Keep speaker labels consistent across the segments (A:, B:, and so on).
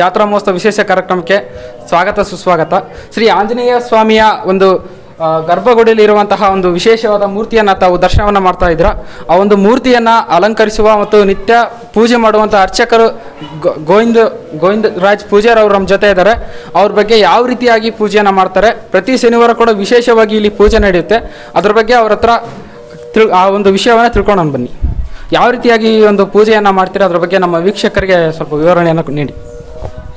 A: ಜಾತ್ರಾ ಮಹೋತ್ಸವ ವಿಶೇಷ ಕಾರ್ಯಕ್ರಮಕ್ಕೆ ಸ್ವಾಗತ ಸುಸ್ವಾಗತ. ಶ್ರೀ ಆಂಜನೇಯ ಸ್ವಾಮಿಯ ಒಂದು ಗರ್ಭಗುಡಿಯಲ್ಲಿ ಇರುವಂತಹ ಒಂದು ವಿಶೇಷವಾದ ಮೂರ್ತಿಯನ್ನು ತಾವು ದರ್ಶನವನ್ನು ಮಾಡ್ತಾ ಇದ್ರ ಆ ಒಂದು ಮೂರ್ತಿಯನ್ನು ಅಲಂಕರಿಸುವ ಮತ್ತು ನಿತ್ಯ ಪೂಜೆ ಮಾಡುವಂಥ ಅರ್ಚಕರು ಗೋವಿಂದ ಗೋವಿಂದ ರಾಜ್ ಪೂಜಾರ್ ಅವರು ನಮ್ಮ ಜೊತೆ ಇದ್ದಾರೆ. ಅವ್ರ ಬಗ್ಗೆ ಯಾವ ರೀತಿಯಾಗಿ ಪೂಜೆಯನ್ನು ಮಾಡ್ತಾರೆ, ಪ್ರತಿ ಶನಿವಾರ ಕೂಡ ವಿಶೇಷವಾಗಿ ಇಲ್ಲಿ ಪೂಜೆ ನಡೆಯುತ್ತೆ. ಅದ್ರ ಬಗ್ಗೆ ಅವ್ರ ಹತ್ರ ಆ ಒಂದು ವಿಷಯವನ್ನು ತಿಳ್ಕೊಂಡು ಬನ್ನಿ. ಯಾವ ರೀತಿಯಾಗಿ ಈ ಒಂದು ಪೂಜೆಯನ್ನು ಮಾಡ್ತೀರಾ, ಅದ್ರ ಬಗ್ಗೆ ನಮ್ಮ ವೀಕ್ಷಕರಿಗೆ ಸ್ವಲ್ಪ ವಿವರಣೆಯನ್ನು ನೀಡಿ.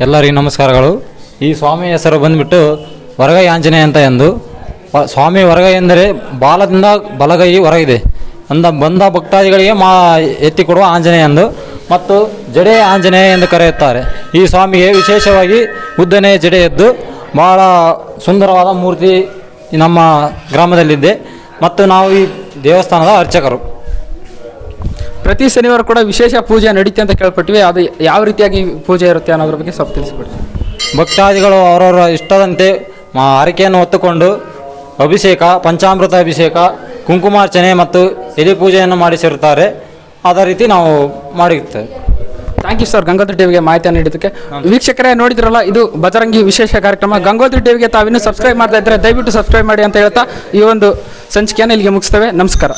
B: ಎಲ್ಲರಿಗೂ ನಮಸ್ಕಾರಗಳು. ಈ ಸ್ವಾಮಿ ಹೆಸರು ಬಂದ್ಬಿಟ್ಟು ಹೊರಗೈ ಆಂಜನೇಯ ಅಂತ ಎಂದು. ಸ್ವಾಮಿ ಹೊರಗೈ ಎಂದರೆ ಬಾಲದಿಂದ ಬಲಗೈ ಹೊರಗಿದೆ. ಅಂದ, ಬಂದ ಭಕ್ತಾದಿಗಳಿಗೆ ಮಾ, ಎತ್ತಿ ಕೊಡುವ ಆಂಜನೇಯ ಎಂದು. ಮತ್ತು ಜಡೆ ಆಂಜನೇಯ ಎಂದು ಕರೆಯುತ್ತಾರೆ. ಈ ಸ್ವಾಮಿಗೆ ವಿಶೇಷವಾಗಿ ಉದ್ದನೆಯ ಜಡೆ ಎದ್ದು ಬಹಳ ಸುಂದರವಾದ ಮೂರ್ತಿ ನಮ್ಮ ಗ್ರಾಮದಲ್ಲಿದೆ. ಮತ್ತು ನಾವು ಈ ದೇವಸ್ಥಾನದ ಅರ್ಚಕರು.
A: ಪ್ರತಿ ಶನಿವಾರ ಕೂಡ ವಿಶೇಷ ಪೂಜೆ ನಡೀತೆ ಅಂತ ಕೇಳ್ಪಟ್ಟಿವಿ. ಅದು ಯಾವ ರೀತಿಯಾಗಿ ಪೂಜೆ ಇರುತ್ತೆ ಅನ್ನೋದ್ರ ಬಗ್ಗೆ ಸ್ವಲ್ಪ ತಿಳಿಸ್ಕೊಡಿ.
B: ಭಕ್ತಾದಿಗಳು ಅವರವರ ಇಷ್ಟದಂತೆ ಮಾ ಹರಕೆಯನ್ನು ಹೊತ್ತುಕೊಂಡು ಅಭಿಷೇಕ ಪಂಚಾಮೃತ ಅಭಿಷೇಕ ಕುಂಕುಮಾರ್ಚನೆ ಮತ್ತು ಎಲೆ ಪೂಜೆಯನ್ನು ಮಾಡಿಸಿರುತ್ತಾರೆ. ಅದೇ ರೀತಿ ನಾವು ಮಾಡಿರ್ತೇವೆ
A: ಥ್ಯಾಂಕ್ ಯು ಸರ್ ಗಂಗೋತ್ರಿ ಟಿವಿಗೆ ಮಾಹಿತಿ ನೀಡಿದ್ದಕ್ಕೆ. ವೀಕ್ಷಕರೇ ನೋಡಿದ್ರಲ್ಲ ಇದು ಬಜರಂಗಿ ವಿಶೇಷ ಕಾರ್ಯಕ್ರಮ. ಗಂಗೋತ್ರಿ ಟಿವಿಗೆ ತಾವಿನ್ನೂ ಸಬ್ಸ್ಕ್ರೈಬ್ ಮಾಡ್ತಾ ಇದ್ದರೆ ದಯವಿಟ್ಟು ಸಬ್ಸ್ಕ್ರೈಬ್ ಮಾಡಿ ಅಂತ ಹೇಳ್ತಾ ಈ ಒಂದು ಸಂಚಿಕೆಯನ್ನು ಇಲ್ಲಿಗೆ ಮುಗಿಸ್ತೇವೆ. ನಮಸ್ಕಾರ.